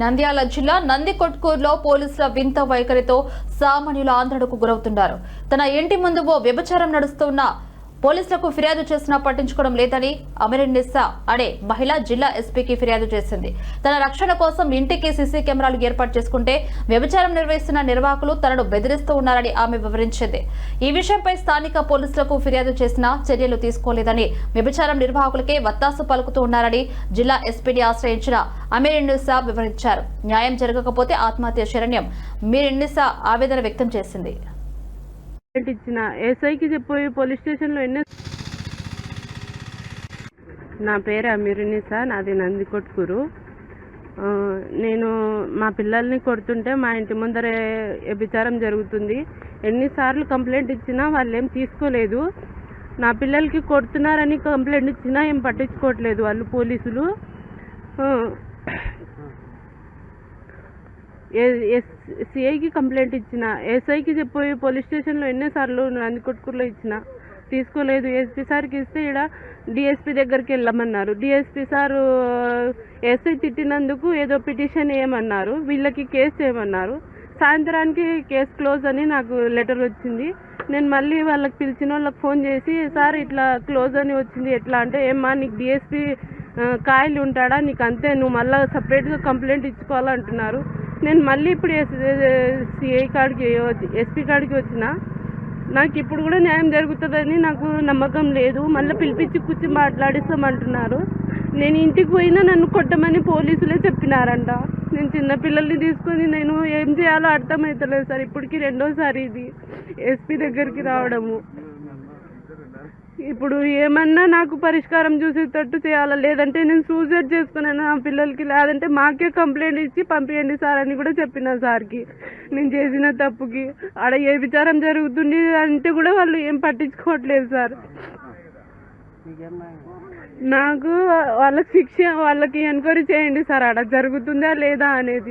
నంద్యాల జిల్లా నందికొట్కూరులో పోలీసుల వింత వైఖరితో సామాన్యుల ఆందోళనకు గురవుతున్నారు. తన ఇంటి ముందు ఓ వ్యభిచారం నడుస్తున్న పోలీసులకు ఫిర్యాదు చేసినా పట్టించుకోవడం లేదని అమరిన్నిసా అనే మహిళ జిల్లా ఎస్పీకి ఫిర్యాదు చేసింది. తన రక్షణ కోసం ఇంటికి సీసీ కెమెరాలు ఏర్పాటు చేసుకుంటే వ్యభిచారం నిర్వహిస్తున్న నిర్వాహకులు తనను బెదిరిస్తూ ఉన్నారని ఆమె వివరించింది. ఈ విషయంపై స్థానిక పోలీసులకు ఫిర్యాదు చేసినా చర్యలు తీసుకోలేదని వ్యభిచారం నిర్వాహకులకే వత్తాసు పలుకుతూ ఉన్నారని జిల్లా ఎస్పీని ఆశ్రయించిన అమీరిన్నిసా వివరించారు. న్యాయం జరగకపోతే ఆత్మహత్య శరణ్యం. మీరిన్నిసా ఆవేదన వ్యక్తం చేసింది. ఇచ్చిన. ఎస్ఐకి చెప్పి పోలీస్ స్టేషన్లో ఎన్ని నా పేరు అమీరునిసా నాది నందికొట్కూరు ఆ, నేను మా పిల్లల్ని కొడుతుంటే మా ఇంటి ముందరే వ్యభిచారం జరుగుతుంది. ఎన్నిసార్లు కంప్లైంట్ ఇచ్చినా వాళ్ళు ఏం తీసుకోలేదు. నా పిల్లలకి కొడుతున్నారని కంప్లైంట్ ఇచ్చినా ఏం పట్టించుకోవట్లేదు వాళ్ళు పోలీసులు. సిఐకి కంప్లైంట్ ఇచ్చిన ఎస్ఐకి చెప్పి పోలీస్ స్టేషన్లో ఎన్నిసార్లు నందికొట్కూరులో ఇచ్చిన తీసుకోలేదు. ఎస్పీ సార్కి ఇస్తే ఇక్కడ డిఎస్పీ దగ్గరికి వెళ్ళమన్నారు. డిఎస్పీ సారు ఎస్ఐ తిట్టినందుకు ఏదో పిటిషన్ ఏమన్నారు వీళ్ళకి కేసు ఏమన్నారు సాయంత్రానికి కేసు క్లోజ్ అని నాకు లెటర్ వచ్చింది. నేను మళ్ళీ వాళ్ళకి పిలిచిన వాళ్ళకి ఫోన్ చేసి సార్ ఇట్లా క్లోజ్ అని వచ్చింది. ఎట్లా అంటే ఏమ్మా నీకు డిఎస్పీ కాయలు ఉంటాడా? నీకు అంతే. నువ్వు మళ్ళీ సపరేట్గా కంప్లైంట్ ఇచ్చుకోవాలంటున్నారు. నేను మళ్ళీ ఇప్పుడు సిఐ కాడికి ఎస్పీ కాడికి వచ్చిన నాకు ఇప్పుడు కూడా న్యాయం జరుగుతుందని నాకు నమ్మకం లేదు. మళ్ళీ పిలిపించి కూర్చి మాట్లాడిస్తామంటున్నారు. నేను ఇంటికి పోయినా నన్ను కొట్టమని పోలీసులే చెప్పినారంట. నేను చిన్నపిల్లల్ని తీసుకొని నేను ఏం చేయాలో అర్థమవుతలేదు సార్. ఇప్పటికి రెండోసారి ఇది ఎస్పీ దగ్గరికి రావడము. ఇప్పుడు ఏమన్నా నాకు పరిష్కారం చూసేటట్టు చేయాలా? లేదంటే నేను సూసైడ్ చేసుకున్నాను ఆ పిల్లలకి లేదంటే మాకే కంప్లైంట్ ఇచ్చి పంపించండి సార్ అని కూడా చెప్పిన సార్కి. నేను చేసిన తప్పుకి. ఆడ ఏ విచారం జరుగుతుంది అంటే కూడా వాళ్ళు ఏం పట్టించుకోవట్లేదు సార్. నాకు వాళ్ళకి శిక్ష వాళ్ళకి ఎంక్వైరీ చేయండి సార్. ఆడ జరుగుతుందా లేదా అనేది.